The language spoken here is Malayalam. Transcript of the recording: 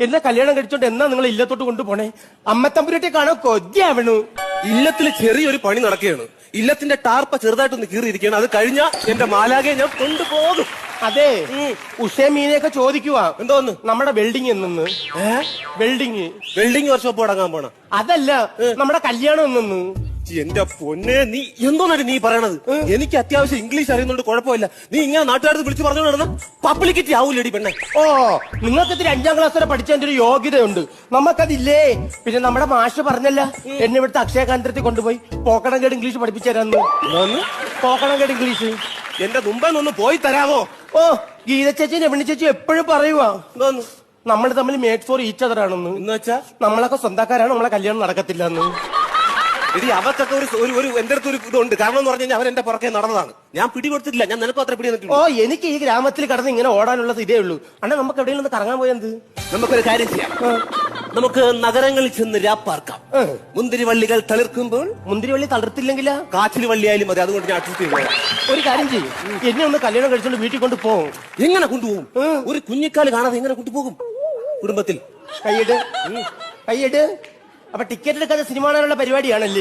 എന്നെ കല്യാണം കഴിച്ചോണ്ട് എന്നാ നിങ്ങൾ ഇല്ലത്തോട്ട് കൊണ്ടുപോണേ? അമ്മത്തമ്പുരട്ടെ കാണാൻ കൊതിയാവണു ഇല്ലത്തിൽ ചെറിയൊരു പണി നടക്കുകയാണ്. ഇല്ലത്തിന്റെ ടാർപ്പ ചെറുതായിട്ടൊന്ന് കീറിയിരിക്കുകയാണ്. അത് കഴിഞ്ഞാ എന്റെ മാലാകെ ഞാൻ കൊണ്ടുപോകും. അതെ. ഉഷേ മീനെയൊക്കെ ചോദിക്കുക എന്തോന്ന് നമ്മുടെ വെൽഡിങ് എന്നു വെൽഡിങ്. വെൽഡിങ് വർക്ക്ഷോപ്പ് തുടങ്ങാൻ പോണം. അതല്ല. നമ്മുടെ കല്യാണം എന്നു എന്റെ പൊന്നെ നീ എന്തോന്നാണ് നീ പറയണത്? എനിക്ക് അത്യാവശ്യം ഇംഗ്ലീഷ് അറിയുന്നോണ്ട് കുഴപ്പമില്ല. നീ ഇങ്ങനെ നാട്ടുകാർക്ക് വിളിച്ചു പറഞ്ഞു നടന്ന? പബ്ലിക്കിറ്റി ആവൂലടി പെണ്ണെ. ഓ നിങ്ങൾക്ക് ഇത്തിരി അഞ്ചാം ക്ലാസ് വരെ പഠിച്ചതിന്റെ ഒരു യോഗ്യതയുണ്ട്. നമുക്കതില്ലേ? പിന്നെ നമ്മുടെ മാഷ് പറഞ്ഞല്ല എന്നെ ഇവിടുത്തെ അക്ഷയ കേന്ദ്രത്തിൽ കൊണ്ടുപോയി പോക്കണം കേട് ഇംഗ്ലീഷ് പഠിപ്പിച്ചു തരാന്ന്. പോക്കണം കേട് ഇംഗ്ലീഷ്. എന്റെ മുമ്പെന്നൊന്ന് പോയി തരാമോ ഓ ഗീത ചേച്ചി രമണി ചേച്ചി എപ്പോഴും പറയുവാ. നമ്മൾ തമ്മിൽ മേഡ് ഫോർ ഈച്ച് അതർ ആണെന്ന്. എന്ന് വെച്ചാ? നമ്മളൊക്കെ സ്വന്തക്കാരാണ് നമ്മളെ കല്യാണം നടക്കത്തില്ല എന്ന് എടി അവർക്കൊക്കെ ഒരു ഒരു ഒരു എന്റെ അടുത്ത് ഒരു ഇതുണ്ട്. കാരണം എന്ന് പറഞ്ഞു കഴിഞ്ഞാൽ അവൻ എന്റെ പുറകെ നടന്നതാണ്. ഞാൻ പിടി കൊടുത്തിട്ടില്ല ഞാൻ നിനക്ക് അത്ര പിടി ഓ തന്നിട്ടുണ്ട് എനിക്ക് ഈ ഗ്രാമത്തിൽ കടന്ന് ഇങ്ങനെ ഓടാനുള്ളത് ഇതേ ഉള്ളൂ. അണ്ണാ നമുക്ക് എവിടെയെങ്കിലും ഒന്ന് കറങ്ങാൻ പോയത് നമുക്കൊരു കാര്യം ചെയ്യാം. നമുക്ക് നഗരങ്ങളിൽ ചെന്ന് രാപ്പാർക്കാം മുന്തിരിവള്ളികൾ തളിർക്കുമ്പോൾ മുന്തിരിവള്ളി തളർത്തില്ലെങ്കിലാ? കാച്ചിൽ വള്ളിയായാലും മതി. അതുകൊണ്ട് ഞാൻ അഡ്ജസ്റ്റ് ചെയ്തു ഒരു കാര്യം ചെയ്യും. എന്നെ ഒന്ന് കല്യാണം കഴിച്ചോണ്ട് വീട്ടിൽ കൊണ്ട് പോകും എങ്ങനെ കൊണ്ടുപോകും? ഒരു കുഞ്ഞിക്കാൽ കാണാതെ എങ്ങനെ കൊണ്ടുപോകും? കുടുംബത്തിൽ. കൈയ്യട് കൈയ്യട് അപ്പൊ ടിക്കറ്റ് എടുക്കാതെ സിനിമ കാണാനുള്ള പരിപാടിയാണല്ലേ?